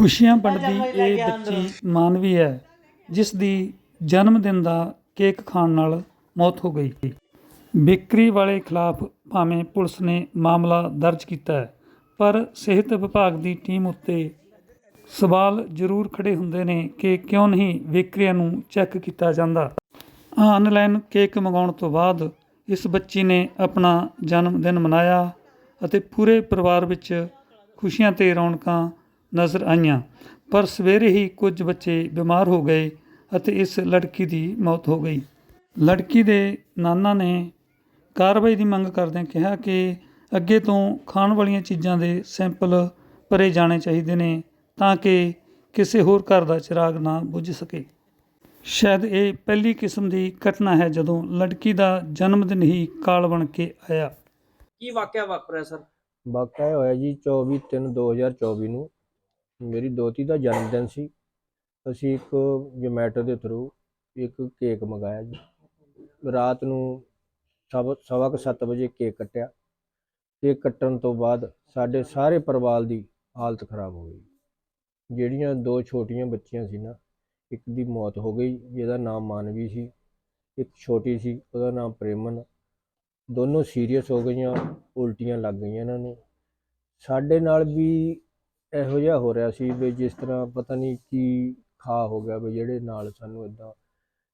ਖੁਸ਼ੀਆਂ ਵੰਡਦੀ ਇਹ ਬੱਚੀ ਮਾਨਵੀ ਹੈ ਜਿਸ ਦੀ ਜਨਮ ਦਿਨ ਦਾ ਕੇਕ ਖਾਣ ਨਾਲ ਮੌਤ ਹੋ ਗਈ। ਬੇਕਰੀ ਵਾਲੇ ਖਿਲਾਫ ਭਾਵੇਂ ਪੁਲਿਸ ਨੇ ਮਾਮਲਾ ਦਰਜ ਕੀਤਾ ਹੈ ਪਰ ਸਿਹਤ ਵਿਭਾਗ ਦੀ ਟੀਮ ਉੱਤੇ ਸਵਾਲ ਜ਼ਰੂਰ ਖੜੇ ਹੁੰਦੇ ਨੇ ਕਿ ਕਿਉਂ ਨਹੀਂ ਬੇਕਰੀਆਂ ਨੂੰ ਚੈੱਕ ਕੀਤਾ ਜਾਂਦਾ। ਆਨਲਾਈਨ ਕੇਕ ਮੰਗਾਉਣ ਤੋਂ ਬਾਅਦ ਇਸ ਬੱਚੀ ਨੇ ਆਪਣਾ ਜਨਮ ਦਿਨ ਮਨਾਇਆ ਅਤੇ ਪੂਰੇ ਪਰਿਵਾਰ ਵਿੱਚ ਖੁਸ਼ੀਆਂ ਤੇ ਰੌਣਕਾਂ ਨਜ਼ਰ ਆਈਆਂ। ਪਰ ਸਵੇਰੇ ਹੀ ਕੁਝ ਬੱਚੇ ਬਿਮਾਰ ਹੋ ਗਏ ਅਤੇ ਇਸ ਲੜਕੀ ਦੀ ਮੌਤ ਹੋ ਗਈ। ਲੜਕੀ ਦੇ ਨਾਨਾ ਨੇ ਕਾਰਵਾਈ ਦੀ ਮੰਗ ਕਰਦਿਆਂ ਕਿਹਾ ਕਿ ਅੱਗੇ ਤੋਂ ਖਾਣ ਵਾਲੀਆਂ ਚੀਜ਼ਾਂ ਦੇ ਸੈਂਪਲ ਭਰੇ ਜਾਣੇ ਚਾਹੀਦੇ ਨੇ ਤਾਂ ਕਿ ਕਿਸੇ ਹੋਰ ਘਰ ਦਾ ਚਿਰਾਗ ਨਾ ਬੁੱਝ ਸਕੇ। ਸ਼ਾਇਦ ਇਹ ਪਹਿਲੀ ਕਿਸਮ ਦੀ ਘਟਨਾ ਹੈ ਜਦੋਂ ਲੜਕੀ ਦਾ ਜਨਮ ਦਿਨ ਹੀ ਕਾਲ ਬਣ ਕੇ ਆਇਆ। ਕੀ ਵਾਕਿਆ ਵਾਪਰਿਆ ਸਰ? ਵਾਕਿਆ ਹੋਇਆ ਜੀ 24 3 2024 ਨੂੰ। ਮੇਰੀ ਦੋਤੀ ਦਾ ਜਨਮ ਦਿਨ ਸੀ। ਅਸੀਂ ਇੱਕ ਜੋਮੈਟੋ ਦੇ ਥਰੂ ਇੱਕ ਕੇਕ ਮੰਗਾਇਆ ਜੀ। ਰਾਤ ਨੂੰ ਸਵਾ ਸਵਾ ਕੁ ਸੱਤ ਵਜੇ ਕੇਕ ਕੱਟਿਆ। ਕੇਕ ਕੱਟਣ ਤੋਂ ਬਾਅਦ ਸਾਡੇ ਸਾਰੇ ਪਰਿਵਾਰ ਦੀ ਹਾਲਤ ਖਰਾਬ ਹੋ ਗਈ। ਜਿਹੜੀਆਂ ਦੋ ਛੋਟੀਆਂ ਬੱਚੀਆਂ ਸੀ ਨਾ, ਇੱਕ ਦੀ ਮੌਤ ਹੋ ਗਈ, ਜਿਹਦਾ ਨਾਮ ਮਾਨਵੀ ਸੀ, ਇੱਕ ਛੋਟੀ ਸੀ, ਉਹਦਾ ਨਾਮ ਪ੍ਰੇਮਨ। ਦੋਨੋਂ ਸੀਰੀਅਸ ਹੋ ਗਈਆਂ, ਉਲਟੀਆਂ ਲੱਗ ਗਈਆਂ ਇਹਨਾਂ ਨੂੰ। ਸਾਡੇ ਨਾਲ ਵੀ ਇਹੋ ਜਿਹਾ ਹੋ ਰਿਹਾ ਸੀ ਵੀ ਜਿਸ ਤਰ੍ਹਾਂ ਪਤਾ ਨਹੀਂ ਕੀ ਖਾ ਹੋ ਗਿਆ ਵੀ ਜਿਹੜੇ ਨਾਲ ਸਾਨੂੰ ਇਦਾਂ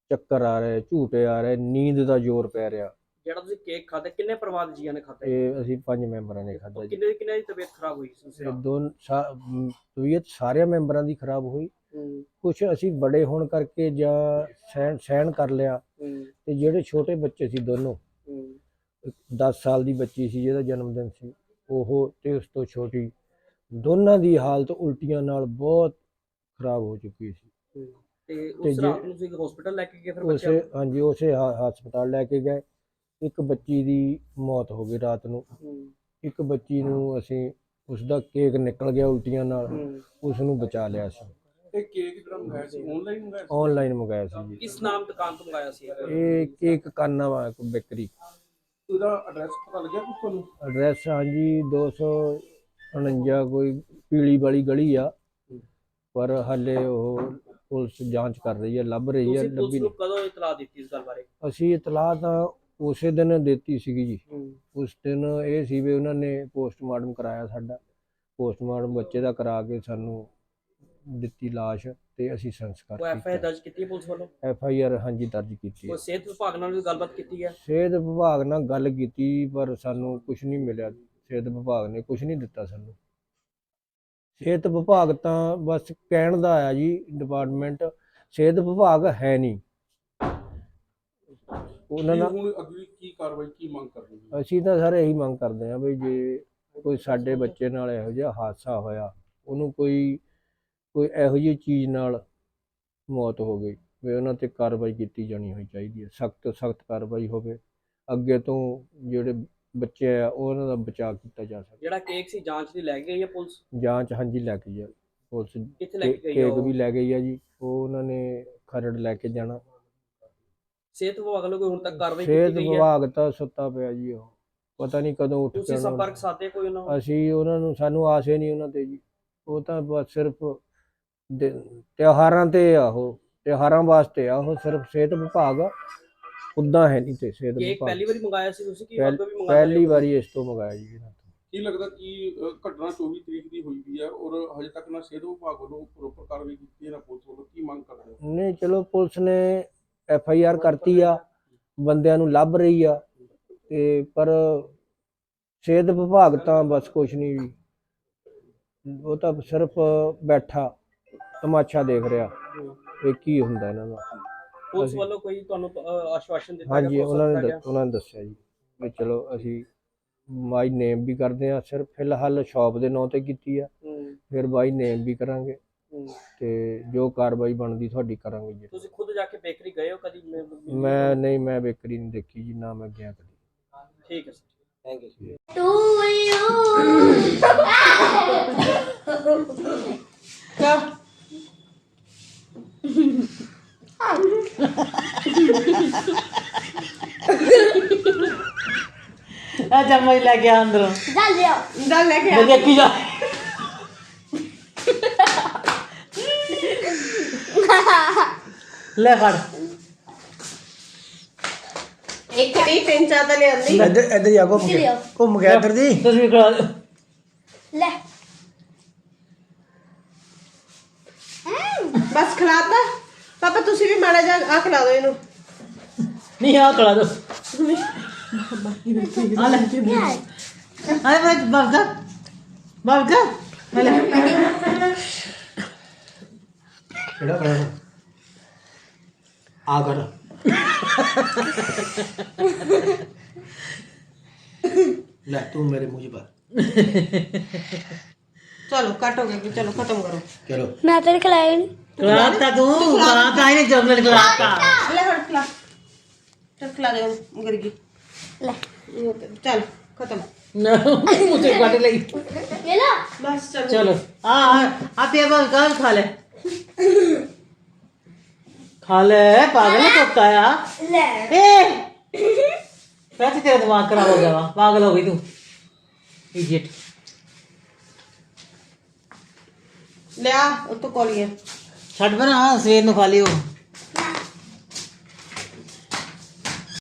ਚੱਕਰ ਆ ਰਹੇ ਝੂਟੇ ਆ ਰਹੇ ਨੀਂਦ ਦਾ ਜ਼ੋਰ ਪੈ ਰਿਹਾ। ਜਿਹੜਾ ਤੁਸੀਂ ਕੇਕ ਖਾਧਾ ਕਿੰਨੇ ਪਰਿਵਾਰ ਦੇ ਜੀਆਂ ਨੇ ਖਾਧਾ? ਇਹ ਅਸੀਂ ਪੰਜ ਮੈਂਬਰਾਂ ਨੇ ਖਾਧਾ ਜੀ। ਕਿੰਨੇ ਕਿੰਨੇ ਦੀ ਤਬੀਅਤ ਖਰਾਬ ਹੋਈ ਸੀ ਇਹ ਮ, ਤਬੀਅਤ ਸਾਰਿਆਂ ਮੈਂਬਰਾਂ ਦੀ ਖਰਾਬ ਹੋਈ। ਕੁਝ ਅਸੀਂ ਬੜੇ ਹੋਣ ਕਰਕੇ ਜਾਂ ਸਹਿਣ ਸਹਿਣ ਕਰ ਲਿਆ। ਤੇ ਜਿਹੜੇ ਛੋਟੇ ਬੱਚੇ ਸੀ ਦੋਨੋਂ ਹੂੰ। 10 ਸਾਲ ਦੀ ਬੱਚੀ ਸੀ ਜਿਹਦਾ ਜਨਮ ਦਿਨ ਸੀ ਉਹ ਤੇ ਉਸ ਤੋਂ ਛੋਟੀ ਦੋਨਾਂ ਦੀ ਹਾਲਤ ਉਲਟੀਆਂ ਨਾਲ ਬਹੁਤ ਖਰਾਬ ਹੋ ਚੁੱਕੀ ਸੀ। ਤੇ ਤੇ ਉਸ ਜੇ- ਰਾਤ ਨੂੰ ਤੁਸੀਂ ਹਸਪੀਟਲ ਲੈ ਕੇ ਗਏ ਫਿਰ ਬੱਚਿਆਂ ਉਸੇ ਹਾਂਜੀ ਉਸੇ ਹ- ਹਸਪਤਾਲ ਲੈ ਕੇ ਗਏ। ਇੱਕ ਬੱਚੀ ਦੀ ਮੌਤ ਹੋ ਗਈ ਰਾਤ ਨੂੰ। ਹੂੰ। ਇੱਕ ਬੱਚੀ ਨੂੰ ਅਸੀਂ ਉਸ ਦਾ ਕੇਕ ਨਿਕਲ ਗਿਆ ਉਲਟੀਆਂ ਨਾਲ। ਹੂੰ। ਉਸ ਨੂੰ ਬਚਾ ਲਿਆ ਸੀ। ਇਹ ਕੇਕ ਜਿਹੜਾ ਮੰਗਾਇਆ ਸੀ? ਆਨਲਾਈਨ ਮੰਗਾਇਆ ਸੀ? ਆਨਲਾਈਨ ਮੰਗਾਇਆ ਸੀ ਜੀ। ਕਿਸ ਨਾਮ ਦੁਕਾਨ ਤੋਂ ਮੰਗਾਇਆ ਸੀ? ਇਹ ਕੇਕ ਕਾਨਾ ਵਾ ਬੇਕਰੀ। ਉਹਦਾ ਐਡਰੈਸ ਪਤਾ ਲੱਗਿਆ ਕਿ ਤੁਹਾਨੂੰ? ਐਡਰੈਸ ਹਾਂਜੀ 249 ਕੋਈ ਪੀਲੀ ਵਾਲੀ ਗਲੀ ਆ। ਪਰ ਹਾਲੇ ਉਹ ਪੁਲਿਸ ਜਾਂਚ ਕਰ ਰਹੀ ਹੈ ਲੱਭ ਰਹੀ ਹੈ ਤੁਸੀਂ ਪੁਲਿਸ ਲੱਭੀ ਨੂੰ ਕਦੋਂ ਇਤਲਾਹ ਦਿੱਤੀ ਇਸ ਗੱਲ ਬਾਰੇ। ਅਸੀਂ ਇਤਲਾਹ ਤਾਂ ਉਸੇ ਦਿਨ ਦਿੱਤੀ ਸੀਗੀ ਜੀ। ਉਸ ਦਿਨ ਇਹ ਸੀ ਵੀ ਉਹਨਾਂ ਨੇ ਪੋਸਟਮਾਰਟਮ ਕਰਾਇਆ ਸਾਡਾ। ਪੋਸਟਮਾਰਟਮ ਬੱਚੇ ਦਾ ਕਰਾ ਕੇ ਸਾਨੂੰ ਦਿੱਤੀ ਲਾਸ਼ ਤੇ ਅਸੀਂ ਸੰਸਕਾਰ ਉਹ ਐਫ ਆਈ ਕੀਤਾ। ਦਰਜ ਕੀਤੀ ਹੈ ਪੁਲਿਸ ਵੱਲੋਂ? ਐਫ ਆਈ ਆਰ ਹਾਂਜੀ ਦਰਜ ਕੀਤੀ ਹੈ। ਉਹ ਸਿਹਤ ਵਿਭਾਗ ਨਾਲ ਵੀ ਗੱਲਬਾਤ ਕੀਤੀ ਹੈ? ਸਿਹਤ ਵਿਭਾਗ ਨਾਲ ਗੱਲ ਕੀਤੀ ਪਰ ਸਾਨੂੰ ਕੁਝ ਨਹੀਂ ਮਿਲਿਆ। ਸਿਹਤ ਵਿਭਾਗ ਨੇ ਕੁਝ ਨਹੀਂ ਦਿੱਤਾ ਸਾਨੂੰ। ਸਿਹਤ ਵਿਭਾਗ ਤਾਂ ਬਸ ਕਹਿਣ ਦਾ ਆਇਆ ਜੀ ਡਿਪਾਰਟਮੈਂਟ ਸਿਹਤ ਵਿਭਾਗ ਹੈ ਨਹੀਂ। ਉਹਨਾਂ ਨਾਲ ਹੁਣ ਅਗਲੀ ਕੀ ਕਾਰਵਾਈ ਕੀ ਮੰਗ ਕਰ ਰਹੇ ਹੋ? ਅਸੀਂ ਤਾਂ ਸਾਰੇ ਇਹੀ ਮੰਗ ਕਰਦੇ ਹਾਂ ਵੀ ਜੇ ਕੋਈ ਸਾਡੇ ਬੱਚੇ ਨਾਲ ਇਹੋ ਜਿਹਾ ਹਾਦਸਾ ਹੋਇਆ ਉਹਨੂੰ ਕੋਈ ਕੋਈ ਇਹੋ ਜਿਹੀ ਚੀਜ਼ ਨਾਲ ਮੌਤ ਹੋ ਗਈ ਵੀ ਉਹਨਾਂ ਤੇ ਕਾਰਵਾਈ ਕੀਤੀ ਜਾਣੀ ਹੋਈ ਚਾਹੀਦੀ ਹੈ ਸਖਤ ਸਖਤ ਕਾਰਵਾਈ ਹੋਵੇ। ਅੱਗੇ ਤੋਂ ਜਿਹੜੇ ਬੱਚੇ ਆ ਉਹਨਾਂ ਦਾ ਬਚਾਅ ਕੀਤਾ ਜਾ ਸਕੇ ਜਿਹੜਾ ਕੇਕ ਸੀ ਜਾਂਚ ਦੀ ਲੈ ਕੇ ਗਈ ਹੈ ਪੁਲਿਸ? ਜਾਂਚ ਹਾਂਜੀ ਲੈ ਕੇ ਜਾ ਪੁਲਿਸ ਕਿੱਥੇ ਲੈ ਕੇ ਗਈ ਕੇਕ ਉਹ? ਵੀ ਲੈ ਗਈ ਆ ਜੀ ਉਹ ਉਹਨਾਂ ਨੇ ਖਰੜ ਲੈ ਕੇ ਜਾਣਾ। ਸਿਹਤ ਵਿਭਾਗ ਵੱਲੋਂ ਕੋਈ ਹੁਣ ਤੱਕ ਕਾਰਵਾਈ ਸਿਹਤ ਕੀਤੀ ਗਈ ਹੈ ਵਿਭਾਗ ਤਾਂ ਸੁੱਤਾ ਪਿਆ ਜੀ ਉਹ। ਪਤਾ ਨਹੀਂ ਕਦੋਂ ਉੱਠ ਕੇ ਤੁਸੀਂ ਉਹਨਾਂ ਸੰਪਰਕ ਸਾਧੇ ਕੋਈ ਉਹਨਾਂ ਨਾਲ? ਅਸੀਂ ਉਹਨਾਂ ਨੂੰ ਸਾਨੂੰ ਆਸ ਹੀ ਨਹੀਂ ਉਹਨਾਂ ਤੇ ਜੀ। ਉਹ ਤਾਂ ਬਸ ਸਿਰਫ ਦਿ- ਤਿਉਹਾਰਾਂ ਤੇ ਆ ਉਹ। ਤਿਉਹਾਰਾਂ ਵਾਸਤੇ ਆ ਉਹ ਸਿਰਫ ਸਿਹਤ ਵਿਭਾਗ ਉਦਾਂ ਹੈ ਨਹੀਂ ਤੇ ਸਿਹਤ ਕੇਕ ਪਹਿਲੀ ਵਾਰੀ ਮੰਗਾਇਆ ਸੀ ਤੁਸੀਂ ਕਿ ਅੱਗੇ ਵੀ ਮੰਗਾਇਆ ਪਹਿਲੀ ਵਾਰੀ ਇਸ ਤੋਂ ਮੰਗਾਇਆ ਜੀ ਇਹਨਾਂ ਤੋਂ। ਕੀ ਲੱਗਦਾ ਕਿ ਘਟਨਾ 24 ਤਰੀਕ ਦੀ ਹੋਈ ਵੀ ਹੈ ਔਰ ਹਜੇ ਤੱਕ ਨਾ ਸਿਹਤ ਵਿਭਾਗ ਵੱਲੋਂ ਪ੍ਰੋਪਰ ਕਾਰਵਾਈ ਕੀਤੀ ਹੈ ਨਾ ਪੁਲਿਸ ਵੱਲੋਂ ਕੀ ਮੰਗ ਕਰਦੇ ਹੋ? ਨਹੀਂ ਚਲੋ ਪੁਲਿਸ ਨੇ ਐਫ ਆਈ ਆਰ ਕਰਤੀ ਆ ਬੰਦਿਆਂ ਨੂੰ ਲੱਭ ਰਹੀ ਆ ਤੇ ਪਰ ਸਿਹਤ ਵਿਭਾਗ ਤਾਂ ਬਸ ਕੁਛ ਨਹੀਂ ਜੀ। ਉਹ ਤਾਂ ਸਿਰਫ ਬੈਠਾ ਤਮਾਸ਼ਾ ਦੇਖ ਰਿਹਾ ਵੀ ਕੀ ਹੁੰਦਾ ਇਹਨਾਂ ਦਾ। ਪੁਲਿਸ ਅਸੀਂ- ਵੱਲੋਂ ਕੋਈ ਤੁਹਾਨੂੰ ਆਸ਼ਵਾਸਨ ਦਿੱਤਾ ਹਾਂਜੀ ਉਹਨਾਂ ਨੇ ਦੱਸ- ਉਹਨਾਂ ਨੇ ਦੱਸਿਆ ਜੀ ਵੀ ਚਲੋ ਅਸੀਂ ਬਾਈ ਨੇਮ ਵੀ ਕਰਦੇ ਆ ਸਿਰਫ ਫਿਲਹਾਲ ਸ਼ਾਪ ਦੇ ਨਾਂ ਤੇ ਕੀਤੀ ਆ। ਫਿਰ ਬਾਈ ਨੇਮ ਵੀ ਕਰਾਂਗੇ। ਤੇ ਜੋ ਕਾਰਵਾਈ ਬਣਦੀ ਤੁਹਾਡੀ ਕਰਾਂਗੇ ਜੀ। ਤੁਸੀਂ ਖੁਦ ਜਾ ਕੇ ਬੇਕਰੀ ਗਏ ਹੋ ਕਦੀ? ਮੈਂ- ਮੈਂ ਨਹੀਂ ਮੈਂ ਬੇਕਰੀ ਨਹੀਂ ਦੇਖੀ ਜੀ ਨਾ ਮੈਂ ਗਿਆ ਕਦੀ। ਠੀਕ ਹੈ sir. Thank you to you. ਅੱਛਾ ਮੈਂ ਲੈ ਕੇ ਅੰਦਰੋਂ। ਜਾ ਲਿਓ। ਦਾ ਲੈ ਕੇ ਆ। ਮੈਂ ਦੇਖੀ ਜਾ। ਲੈ ਫੜ। ਇੱਕ ਨਹੀਂ ਤਿੰਨ ਚਾਰ ਤਾਂ ਲਿਆਂਦੀ ਇੱਧਰ ਇੱਧਰ ਜਾ ਘੁੰਮ ਕੇ। ਘੁੰਮ ਕੇ ਇੱਧਰ ਦੀ। ਤੁਸੀਂ ਕਰਾ ਲੈ। ਬਸ ਖਿਲਾਤਾ। ਪਾਪਾ ਤੁਸੀਂ ਵੀ ਮਾੜਾ ਜਾ ਆ ਖਿਲਾ ਦਿਓ ਇਹਨੂੰ। ਨਹੀਂ ਆ ਕਰਾ ਦੋ ਆ ਲੈ ਆਏ ਮੈਂ ਬਾਬਾ ਬਾਬਾ ਆ ਲੈ ਕਿਹੜਾ ਕਰਾਂ ਆ ਕਰ ਲੈ ਤੂੰ ਮੇਰੇ ਮੂੰਹ 'ਚ ਪਾ ਚਲੋ ਕੱਟ ਹੋ ਗਿਆ ਜੀ, ਚਲੋ ਖਤਮ ਕਰੋ ਚਲੋ ਮੈਂ ਤੇਰੇ ਖਿਲਾਇਆ ਨਹੀਂ ਖਿਲਾਤਾ ਤੂੰ ਖਿਲਾਤਾ ਇਹਨੇ ਚਾਕਲੇਟ ਖਿਲਾਤਾ ਲੈ। ਚਲ ਖਤਮ। ਨਾ ਮੁਝੇ ਕੱਟ ਲਈ। ਲੈ ਲਾ ਬਸ ਚਲ। ਚਲੋ। ਆ ਆ ਤੇ ਬਲ ਕਾਲ ਖਾ ਲੈ। ਖਾ ਲੈ ਪਾਗਲ ਕੁੱਤਾ ਆ। ਲੈ। ਏ। ਵੈਸੇ ਤੇਰਾ ਦਿਮਾਗ ਖਰਾਬ ਹੋ ਗਿਆ ਵਾ। ਪਾਗਲ ਹੋ ਗਈ ਤੂੰ। ਲਿਆ। ਉਹ ਤੋਂ ਕੋਲੀਏ ਛੱਡ ਬਣਾ ਸਵੇਰ ਨੂੰ ਖਾ ਲਿਓ।